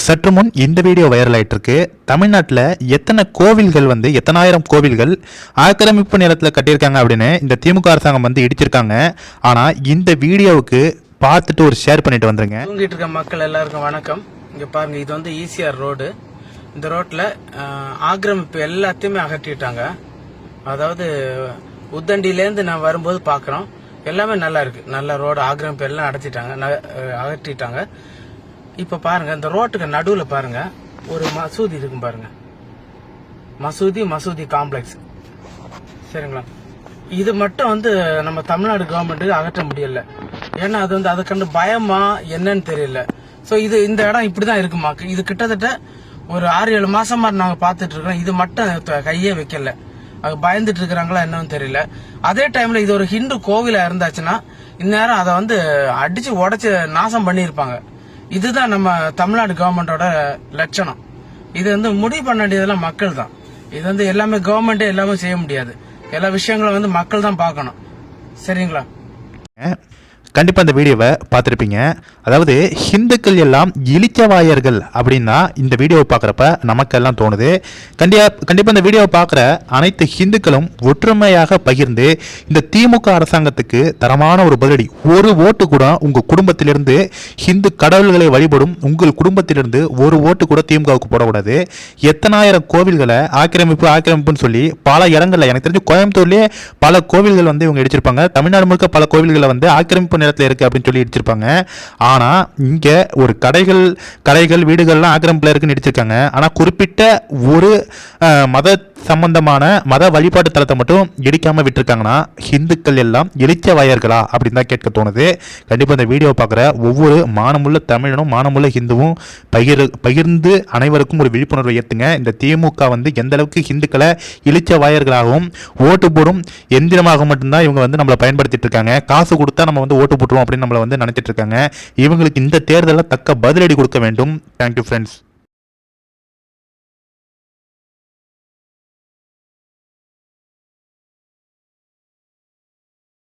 சற்று முன் இந்த வீடியோ வைரல் ஆயிட்டுருக்கு தமிழ்நாட்டில் எத்தனை கோவில்கள் வந்து எத்தனாயிரம் கோவில்கள் ஆக்கிரமிப்பு நிலத்தில் கட்டியிருக்காங்க அப்படின்னு இந்த திமுக அரசாங்கம் வந்து இடிச்சிருக்காங்க. ஆனால் இந்த வீடியோவுக்கு பார்த்துட்டு ஒரு ஷேர் பண்ணிட்டு வந்துருங்க. தூங்கிட்டு இருக்க மக்கள் எல்லாருக்கும் வணக்கம். இங்க பாருங்க இது வந்து ஈசிஆர் ரோடு. இந்த ரோட்ல ஆக்கிரமிப்பு எல்லாத்தையுமே அகற்றிட்டாங்க. அதாவது உத்தண்டியிலேருந்து நான் வரும்போது பார்க்குறோம் எல்லாமே நல்லா இருக்கு. நல்ல ரோடு ஆக்கிரமிப்பு எல்லாம் அடைச்சிட்டாங்க அகற்றிட்டாங்க. இப்ப பாருங்க இந்த ரோட்டுக்கு நடுவுல பாருங்க ஒரு மசூதி இருக்கும் பாருங்க. மசூதி மசூதி காம்ப்ளெக்ஸ் சரிங்களா? இது மட்டும் வந்து நம்ம தமிழ்நாடு கவர்மெண்ட்டுக்கு அகற்ற முடியல. ஏன்னா அது வந்து அதை கண்டு பயமா என்னன்னு தெரியல. ஸோ இது இந்த இடம் இப்படிதான் இருக்குமா? இது கிட்டத்தட்ட ஒரு ஆறு ஏழு மாசமா நாங்க பாத்துட்டு இருக்கோம். இது மட்டும் கையே வைக்கல. அது பயந்துட்டு இருக்கிறாங்களா என்னன்னு தெரியல. அதே டைம்ல இது ஒரு ஹிந்து கோவிலா இருந்தாச்சுன்னா இந்நேரம் அதை வந்து அடிச்சு உடைச்சு நாசம் பண்ணியிருப்பாங்க. இதுதான் நம்ம தமிழ்நாடு கவர்மெண்டோட லட்சணம். இது வந்து முடிவு பண்ண வேண்டியதெல்லாம் மக்கள் தான் இது வந்து எல்லாமே கவர்மெண்டே எல்லாமே செய்ய முடியாது. எல்லா விஷயங்களும் வந்து மக்கள் தான் பார்க்கணும். சரிங்களா? கண்டிப்பாக இந்த வீடியோவை பார்த்துருப்பீங்க. அதாவது ஹிந்துக்கள் எல்லாம் இழிச்சவாயர்கள் அப்படின்னா இந்த வீடியோவை பார்க்குறப்ப நமக்கெல்லாம் தோணுது. கண்டியா கண்டிப்பாக இந்த வீடியோவை பார்க்குற அனைத்து ஹிந்துக்களும் ஒற்றுமையாக பகிர்ந்து இந்த திமுக அரசாங்கத்துக்கு தரமான ஒரு பதிலடி ஒரு ஓட்டு கூட உங்கள் குடும்பத்திலிருந்து ஹிந்து கடவுள்களை வழிபடும் உங்கள் குடும்பத்திலிருந்து ஒரு ஓட்டு கூட திமுகவுக்கு போடக்கூடாது. எத்தனாயிரம் கோவில்களை ஆக்கிரமிப்பு ஆக்கிரமிப்புன்னு சொல்லி பல இடங்களில் எனக்கு தெரிஞ்சு கோயம்புத்தூர்லேயே பல கோவில்கள் வந்து இவங்க இடிச்சிருப்பாங்க. தமிழ்நாடு முழுக்க பல கோவில்களை வந்து ஆக்கிரமிப்பு நிலத்தில் இருக்கு அப்படின்னு சொல்லி இடிச்சிருப்பாங்க. ஆனா இங்க ஒரு கடைகள் கடைகள் வீடுகள்லாம் ஆக்கிரமிப்பில் இருக்குன்னு இடிச்சிருக்காங்க. ஆனால் குறிப்பிட்ட ஒரு மத சம்பந்தமான மத வழிபாட்டு தலத்தை மட்டும் இடிக்காமல் விட்டுருக்காங்கன்னா ஹிந்துக்கள் எல்லாம் இழிச்ச வாயர்களா அப்படின்னு தான் கேட்க தோணுது. கண்டிப்பாக இந்த வீடியோ பார்க்குற ஒவ்வொரு மானமுள்ள தமிழனும் மானமுள்ள ஹிந்துவும் பகிர் பகிர்ந்து அனைவருக்கும் ஒரு விழிப்புணர்வை ஏற்றுங்க இந்த திமுக வந்து எந்த அளவுக்கு ஹிந்துக்களை இழிச்ச வாயர்களாகவும் ஓட்டு போடும் எந்திரமாக மட்டும்தான் இவங்க வந்து நம்மளை பயன்படுத்திட்டு இருக்காங்க. காசு கொடுத்தா நம்ம வந்து ஓட்டு போட்டுருவோம் அப்படின்னு நம்மளை வந்து நினைச்சிட்டு இருக்காங்க. இவங்களுக்கு இந்த தேர்தலில் தக்க பதிலடி கொடுக்க வேண்டும். Thank you friends